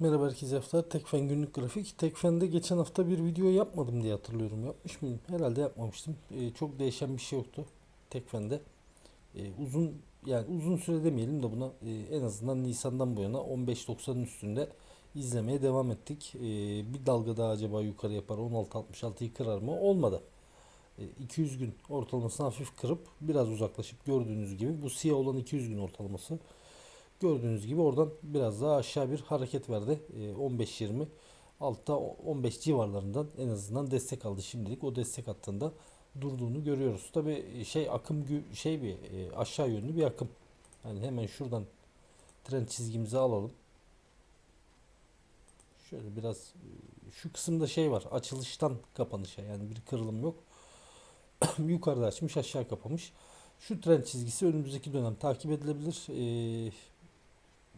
Merhaba herkese hafta Tekfen günlük grafik. Tekfen'de geçen hafta bir video yapmadım diye hatırlıyorum. Yapmış mıyım? Herhalde yapmamıştım. Ee, çok değişen bir şey yoktu Tekfen'de. Ee, uzun yani uzun süre demeyelim de buna e, en azından Nisan'dan bu yana 15.90'ın üstünde izlemeye devam ettik. Ee, bir dalga daha acaba yukarı yapar 16.66'yı kırar mı? Olmadı. Ee, 200 gün ortalamasını hafif kırıp biraz uzaklaşıp gördüğünüz gibi bu siyah olan 200 gün ortalaması Gördüğünüz gibi oradan biraz daha aşağı bir hareket verdi. Ee, 15-20 altta 15 civarlarından en azından destek aldı şimdilik. O destek hattında durduğunu görüyoruz. Tabi şey akım şey bir e, aşağı yönlü bir akım. Yani hemen şuradan trend çizgimizi alalım. Şöyle biraz e, şu kısımda şey var. Açılıştan kapanışa yani bir kırılım yok. Yukarıda açmış aşağı kapamış. Şu trend çizgisi önümüzdeki dönem takip edilebilir. Ee,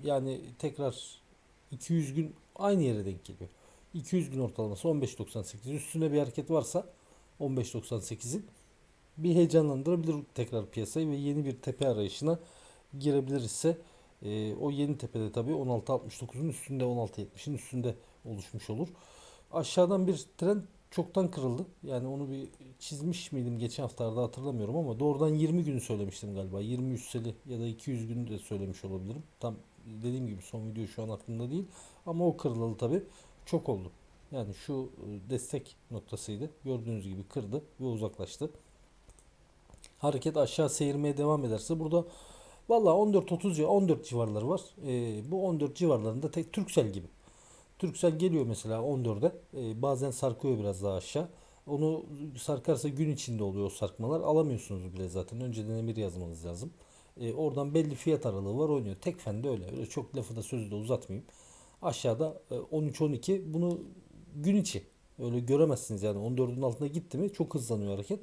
yani tekrar 200 gün aynı yere denk geliyor. 200 gün ortalaması 15.98. Üstüne bir hareket varsa 15.98'in bir heyecanlandırabilir tekrar piyasayı ve yeni bir tepe arayışına girebilir ise e, o yeni tepede tabii 16.69'un üstünde 16.70'in üstünde oluşmuş olur. Aşağıdan bir trend çoktan kırıldı. Yani onu bir çizmiş miydim geçen haftalarda hatırlamıyorum ama doğrudan 20 günü söylemiştim galiba. 20 üsteli ya da 200 günü de söylemiş olabilirim. Tam dediğim gibi son video şu an aklımda değil. Ama o kırılalı tabi çok oldu. Yani şu e, destek noktasıydı. Gördüğünüz gibi kırdı ve uzaklaştı. Hareket aşağı seyirmeye devam ederse burada valla 14-30 ya 14 civarları var. Ee, bu 14 civarlarında tek Türksel gibi. Türksel geliyor mesela 14'e. Ee, bazen sarkıyor biraz daha aşağı. Onu sarkarsa gün içinde oluyor o sarkmalar. Alamıyorsunuz bile zaten. Önceden emir yazmanız lazım. Ee, oradan belli fiyat aralığı var oynuyor. Tekfen de öyle. Öyle çok lafı da sözü de uzatmayayım. Aşağıda e, 13-12 bunu gün içi. Öyle göremezsiniz yani 14'ün altına gitti mi çok hızlanıyor hareket.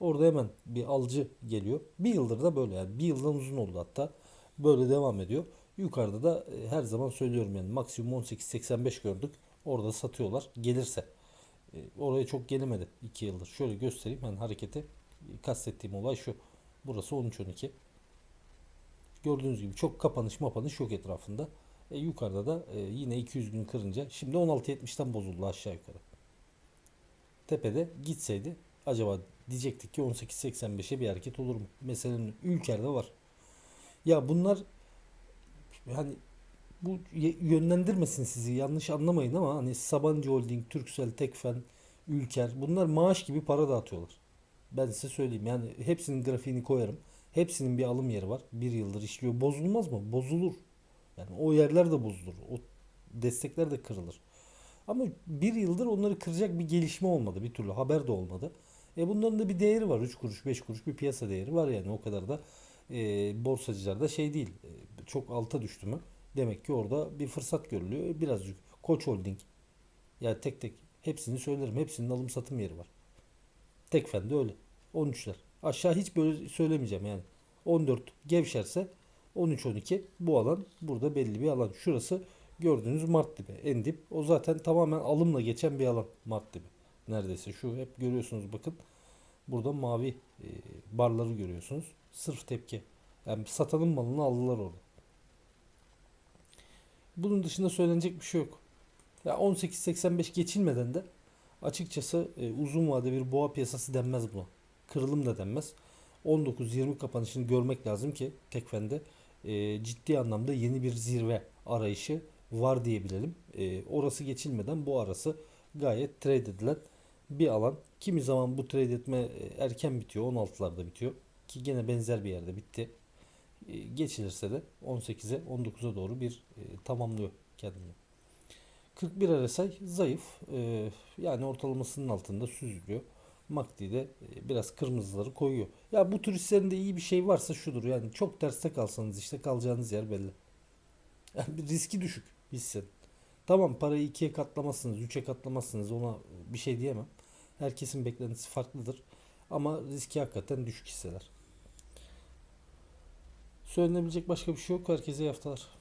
Orada hemen bir alıcı geliyor. Bir yıldır da böyle yani bir yıldan uzun oldu hatta. Böyle devam ediyor. Yukarıda da e, her zaman söylüyorum yani maksimum 18.85 gördük. Orada satıyorlar. Gelirse. E, oraya çok gelemedi 2 yıldır. Şöyle göstereyim. Yani hareketi e, kastettiğim olay şu. Burası 13-12. Gördüğünüz gibi çok kapanış mapanış yok etrafında. E, yukarıda da e, yine 200 gün kırınca şimdi 16.70'ten bozuldu aşağı yukarı. Tepede gitseydi acaba diyecektik ki 18.85'e bir hareket olur mu? Meselenin ülkerde var. Ya bunlar hani bu yönlendirmesin sizi yanlış anlamayın ama hani Sabancı Holding, Turkcell, Tekfen, Ülker bunlar maaş gibi para dağıtıyorlar. Ben size söyleyeyim yani hepsinin grafiğini koyarım. Hepsinin bir alım yeri var. Bir yıldır işliyor. Bozulmaz mı? Bozulur. Yani o yerler de bozulur. O destekler de kırılır. Ama bir yıldır onları kıracak bir gelişme olmadı. Bir türlü haber de olmadı. E bunların da bir değeri var. 3 kuruş 5 kuruş bir piyasa değeri var yani. O kadar da e, borsacılarda şey değil. E, çok alta düştü mü? Demek ki orada bir fırsat görülüyor. E, birazcık Koç Holding. Yani tek tek hepsini söylerim. Hepsinin alım satım yeri var. Tekfen de öyle. 13'ler. Aşağı hiç böyle söylemeyeceğim yani. 14 gevşerse 13-12 bu alan burada belli bir alan. Şurası gördüğünüz Mart dibi. En dip. O zaten tamamen alımla geçen bir alan Mart dibi. Neredeyse şu hep görüyorsunuz bakın. Burada mavi e, barları görüyorsunuz. Sırf tepki. Yani satanın malını aldılar orada. Bunun dışında söylenecek bir şey yok. Ya 18.85 geçilmeden de açıkçası e, uzun vade bir boğa piyasası denmez buna. Kırılım da denmez. 19-20 kapanışını görmek lazım ki Tekfen'de e, ciddi anlamda yeni bir zirve arayışı var diyebilelim. E, orası geçilmeden bu arası gayet trade edilen bir alan. Kimi zaman bu trade etme e, erken bitiyor. 16'larda bitiyor. Ki gene benzer bir yerde bitti. E, geçilirse de 18'e 19'a doğru bir e, tamamlıyor kendini. 41 RSI zayıf. E, yani ortalamasının altında süzülüyor. MACD de e, biraz kırmızıları koyuyor. Ya bu turistlerin de iyi bir şey varsa şudur yani çok terste kalsanız işte kalacağınız yer belli. Yani bir riski düşük hissedin. Tamam parayı ikiye katlamazsınız, üçe katlamazsınız ona bir şey diyemem. Herkesin beklentisi farklıdır. Ama riski hakikaten düşük hisseler. Söylenebilecek başka bir şey yok. Herkese iyi haftalar.